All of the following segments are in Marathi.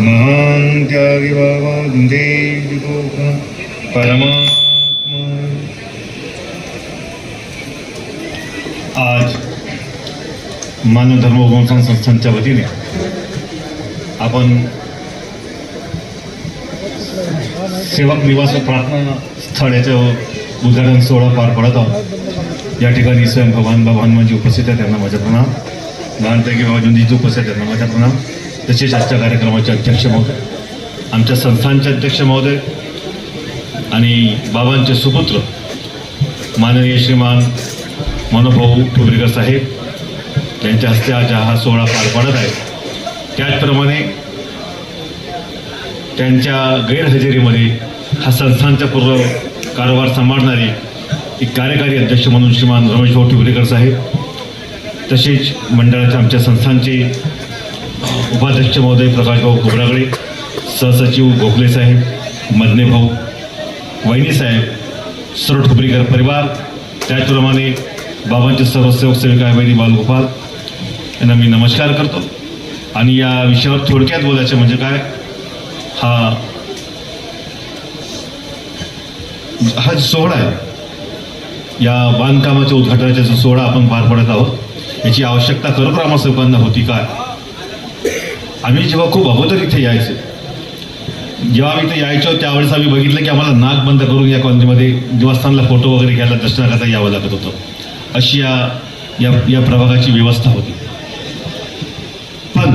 महान त्यागी बाबा देविकोकं परमात्मा आज मानव धर्म संस्थांच्या वतीने आपण सेवक निवास प्रार्थना स्थळ याचं उद्घाटन सोहळा पार पडत आहोत. या ठिकाणी स्वयं भगवान बाबा हनुमानजी म्हणजे उपस्थित आहे त्यांना माझ्या प्रणाम. लहानपैकी बाबाजींची उपस्थित आहेत माझ्या प्रणाम तसेच आजच्या कार्यक्रमाचे अध्यक्ष महोदय आमच्या संस्थांचे अध्यक्ष महोदय आणि बाबांचे सुपुत्र माननीय श्रीमान मनोभाऊ ठुबरीकर साहेब यांच्या हस्ते आज हा सोहळा पार पडत आहे. त्याचप्रमाणे त्यांच्या गैरहजेरीमध्ये हा संस्थांचा पूर्व कारभार सांभाळणारे एक कार्यकारी अध्यक्ष म्हणून श्रीमान रमेश भाऊ ठिबरेकर साहेब तसेच मंडळाच्या आमच्या संस्थांचे उपाध्यक्ष महोदय प्रकाशभाऊ खोबरागडे सहसचिव गोखले साहेब मदने भाऊ वहिनी साहेब सरोट खुबरीकर परिवार त्याचप्रमाणे बाबांचे सर्व सेवक सेविका बहिणी बालगोपाल यांना मी नमस्कार करतो. आणि या विषयावर थोडक्यात बोलायचं म्हणजे काय? हा हा जो सोहळा आहे या बांधकामाच्या उद्घाटनाचा जो सोहळा आपण पार पडत आहोत याची आवश्यकता खरोखर आम्हा सर्वांना होती काय आम्ही जेव्हा खूप अगोदर इथे यायचो जेव्हा आम्ही इथे यायचो त्यावेळेस आम्ही बघितलं की आम्हाला नाक बंद करून या कॉलनीमध्ये देवस्थानला फोटो वगैरे घ्यायला दर्शनाकरता यावं लागत होतं. अशी या या या प्रभागाची व्यवस्था होती. पण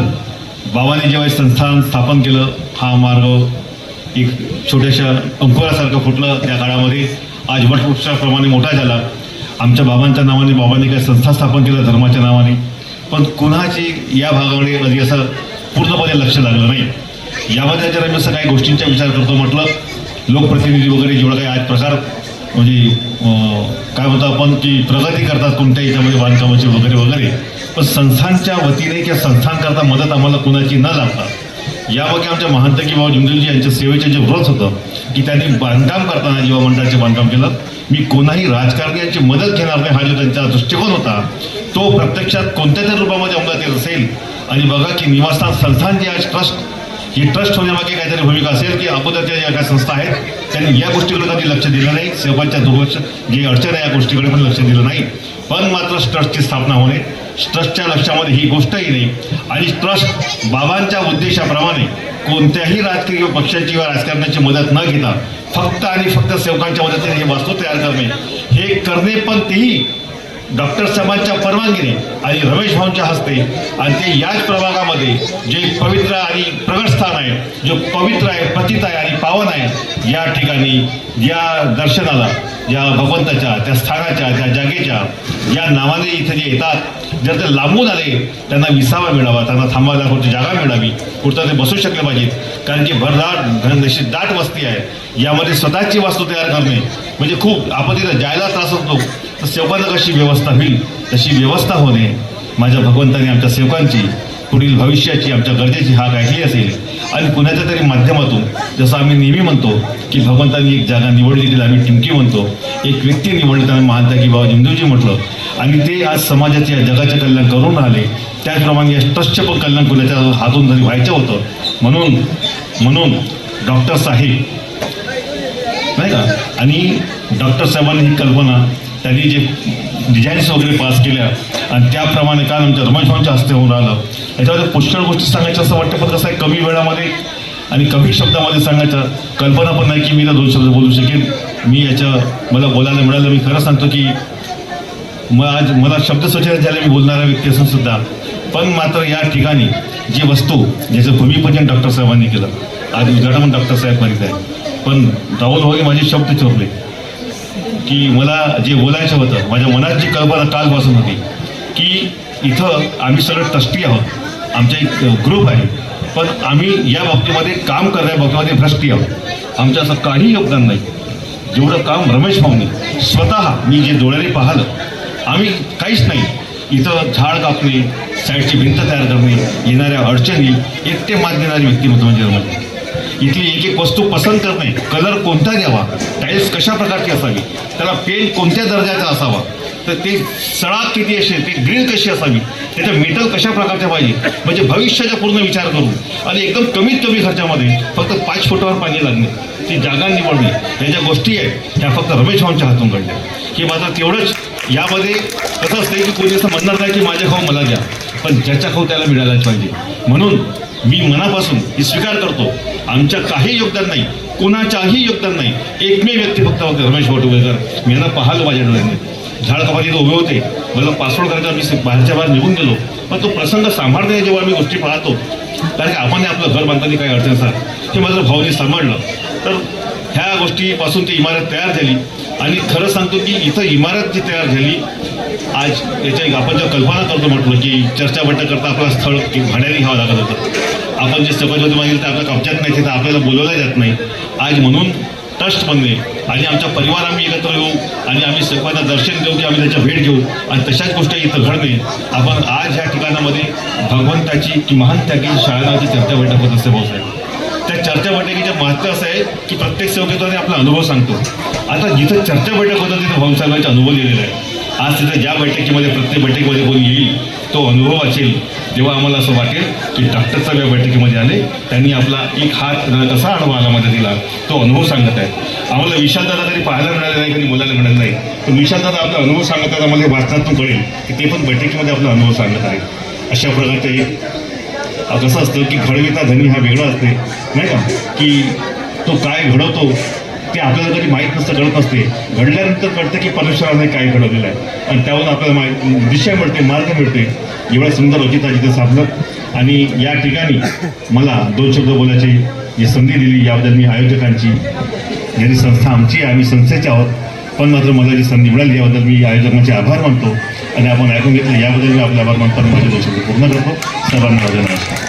बाबाने जेव्हा संस्थान स्थापन केलं हा मार्ग एक छोट्याशा अंकुरासारखं फुटलं त्या काळामध्ये. आज वटवृक्षाप्रमाणे मोठा झाला. आमच्या बाबांच्या नावाने बाबांनी काही संस्था स्थापन केलं धर्माच्या नावाने. पण कुणाची या भागामध्ये कधी असं पूर्णपणे लक्ष लागलं नाही. यामध्ये जर आम्ही असं काही गोष्टींचा विचार करतो म्हटलं लोकप्रतिनिधी वगैरे जेवढं काही आज प्रकार म्हणजे काय म्हणतो आपण की प्रगती करतात कोणत्या याच्यामध्ये बांधकामाची वगैरे वगैरे. पण संस्थांच्या वतीने किंवा संस्थांकरता मदत आम्हाला कुणाची न लागता यामागे आमच्या महंतकी बाबा जुंजलजी यांच्या सेवेचे जे व्रत होतं की त्यांनी बांधकाम करताना जीवा मंडळाचे बांधकाम केलं. मी कोणाही राजकारण्याची मदत घेणार नाही हा जो त्यांचा दृष्टिकोन होता तो प्रत्यक्षात कोणत्या तरी रूपामध्ये अंमलात येत असेल. आणि बघा की निवासस्थान संस्थान जे आज ट्रस्ट ही ट्रस्ट होण्यामागे काहीतरी भूमिका असेल की अगोदरच्या ज्या काही संस्था आहेत त्यांनी या गोष्टीकडे कधी लक्ष दिलं नाही. सेवांच्या दुर्लक्ष जी अडचण आहे या गोष्टीकडे पण लक्ष दिलं नाही. पण मात्र ट्रस्टची स्थापना होणे ट्रस्टच्या लक्षामध्ये ही गोष्टही नाही. आणि ट्रस्ट बाबांच्या उद्देशाप्रमाणे कोणत्याही राजकीय पक्षाची किंवा राजकारणाची मदत न घेता फक्त आणि फक्त सेवकांच्या मदतीने हे वास्तू तयार करणे. हे करणे पण तेही डॉक्टर साहेबांच्या परवानगीने आणि रमेश भाऊंच्या हस्ते. आणि ते याच प्रभागामध्ये जे पवित्र आणि प्रगट स्थान आहे जो पवित्र आहे पतित आहे आणि पावन आहे या ठिकाणी या दर्शनाला या भगवंताच्या त्या स्थानाच्या त्या जागेच्या या नावाने इथे जे येतात जर ते लांबून आले त्यांना विसावा मिळावा त्यांना थांबायला कुठची जागा मिळावी कुठं ते बसू शकले पाहिजेत. कारण की भरदाट घनदशी दाट वस्ती आहे. यामध्ये स्वतःची वास्तू तयार करणे म्हणजे खूप आपत्तीला जायला त्रास होतो. तर सेवकांना कशी व्यवस्था होईल? तशी व्यवस्था होणे माझ्या भगवंताने आमच्या सेवकांची पुढील भविष्याची आमच्या गरजेची हाक ऐकली असेल. आणि कुणाच्या तरी माध्यमातून जसं आम्ही नेहमी म्हणतो की भगवंतांनी एक जागा निवडली तिला आम्ही टिमकी म्हणतो. एक व्यक्ती निवडली त्यांना मानता की बाबा जिंदूजी म्हटलं. आणि ते आज समाजाचे या जगाचे कल्याण करून राहिले. त्याचप्रमाणे या ट्रस्टचे पण कल्याण कुणाच्या हातून जरी व्हायचं होतं. म्हणून म्हणून डॉक्टर साहेब नाही का? आणि डॉक्टर साहेबांनी ही कल्पना त्यांनी जे डिझाईन्स वगैरे पास केल्या. आणि त्याप्रमाणे काल आमच्या रमेश भाऊंच्या हस्ते होऊन राहिलं. याच्यामध्ये पुष्कळ गोष्टी सांगायच्या असं वाटतं पण कसं आहे कमी वेळामध्ये आणि कमी शब्दामध्ये सांगायचं कल्पना पण नाही की मी त्या दोन शब्द बोलू शकेन. मी याच्या मला बोलायला मिळालं मी खरं सांगतो की मग आज मला शब्द स्वच्छता झाले मी बोलणारा व्यक्ती असून सुद्धा पण मात्र या ठिकाणी जी वस्तू ज्याचं भूमिपूजन डॉक्टर साहेबांनी केलं आज उद्घाटन डॉक्टर साहेब करीत आहे पण राहुल भाऊने माझे शब्द चोरले की मला जे बोलायचं होतं माझ्या मनात जी कल्पना कालपासून होती की इथं आम्ही सगळं ट्रस्टी आहोत आमचा एक ग्रुप आहे पण आम्ही या बाबतीमध्ये काम करण्या बाबतीमध्ये भ्रष्टी आहोत. आमचं असं काही योगदान नाही. जेवढं काम रमेश भाऊने स्वतः मी जे डोळ्याने पाहिलं आम्ही काहीच नाही. इथं झाड कापणे साईडची भिंत तयार करणे येणाऱ्या अडचणी एकटे मात देणारी व्यक्तिमत्व म्हणजे रमेश भाऊ. इथली एक एक वस्तू पसंत करणे कलर कोणता घ्यावा टाईल्स कशा प्रकारची असावी त्याला पेंट कोणत्या दर्जाचा असावा तर ते सळाक किती असेल ते ग्रीन कशी असावी त्याचं मेटल कशा प्रकारच्या पाहिजे म्हणजे भविष्याचा पूर्ण विचार करून आणि एकदम कमीत कमी खर्चामध्ये फक्त पाच फुटावर पाणी लागणे ती जागा निवडणे ह्या ज्या गोष्टी आहेत त्या फक्त रमेश भाऊंच्या हातून घडल्या. की माझं तेवढंच यामध्ये कसं असते की कोणी असं म्हणणार नाही की माझ्या खाऊ मला द्या पण ज्याच्या खाऊ त्याला मिळायलाच पाहिजे. म्हणून मी मनापासून ही स्वीकार करतो आमच्या काही योगदान नाही कुणाच्याही योगदान नाही एकमेव व्यक्ती फक्त रमेश भटुगेकर मी यांना पाहिलं माझ्या डोळ्यांनी. झाड कपात उभे होते मला पासवर्ड करायचा मी बाहेरच्या बाहेर निघून गेलो. पण तो प्रसंग सांभाळणे जेव्हा मी गोष्टी पाहतो कारण की आपण आपलं घर बांधताना काही अडचण असतात हे माझं भाऊने सांभाळलं. तर ह्या गोष्टीपासून ती इमारत तयार झाली. आणि खरं सांगतो की इथं इमारत जी तयार झाली आज याच्या एक आपण जेव्हा कल्पना करतो म्हटलं की चर्चा बट्ट करता आपलं स्थळ भाड्याने घ्यावं लागत होतं. आपण जे सकत मागेल ते आपल्या कब्जात नाही तिथं आपल्याला बोलवलं जात नाही. आज म्हणून ट्रस्ट बनले. आणि आमचा परिवार आम्ही एकत्र येऊ आणि आम्ही सर्वांना दर्शन देऊ की आम्ही त्याच्या भेट घेऊ. आणि तशाच गोष्टी इथं घडणे. आपण आज ह्या ठिकाणामध्ये भगवंताची की महान त्यागी शाळांची चर्चा बैठक होत असते भाऊसाहेब. त्या चर्चा बैठकीचं महत्त्व असं आहे की प्रत्येक सेवकेद्वारे आपला अनुभव सांगतो. आता जिथं चर्चा बैठक होतं तिथं भाऊसाहेबांचा अनुभव लिहिलेला आहे आज तिथं ज्या बैठकीमध्ये प्रत्येक बैठकीमध्ये कोणी येईल तो अनुभव असेल तेव्हा आम्हाला असं वाटेल की डॉक्टर साहेब या बैठकीमध्ये आले. त्यांनी आपला एक हात कसा अनुभव आला मदतीला तो अनुभव सांगत आहे आम्हाला विशालदादा कधी पाहायला मिळाले नाही कधी बोलायला मिळालं नाही. पण विशालदादा आपला अनुभव सांगत आहेत आम्हाला वाचनातून कळेल की ते पण बैठकीमध्ये आपला अनुभव सांगत आहे अशा प्रकारचे एक कसं असतं की घडविता धनी हा वेगळा असते नाही का? की तो काय घडवतो ते आपल्याला कधी माहीत नसतं कळत नसते. घडल्यानंतर कळतं की परमेश्वराने काय घडवलेलं आहे. आणि त्यावरून आपल्याला माहिती दिशा मिळते मार्ग मिळते. एवढ्या सुंदर रचिता जिथे साधलं आणि या ठिकाणी मला दोन शब्द बोलायची. जी संधी दिली याबद्दल मी आयोजकांची. यांनी संस्था आमची आम्ही संस्थेचे आहोत. पण मात्र मला जी संधी मिळाली याबद्दल मी आयोजकांचे आभार मानतो. आणि आपण ऐकून घेतले याबद्दल मी आपले आभार मानताना माझे दोन शब्द पूर्ण करतो. सर्वांना माझे नमस्कार.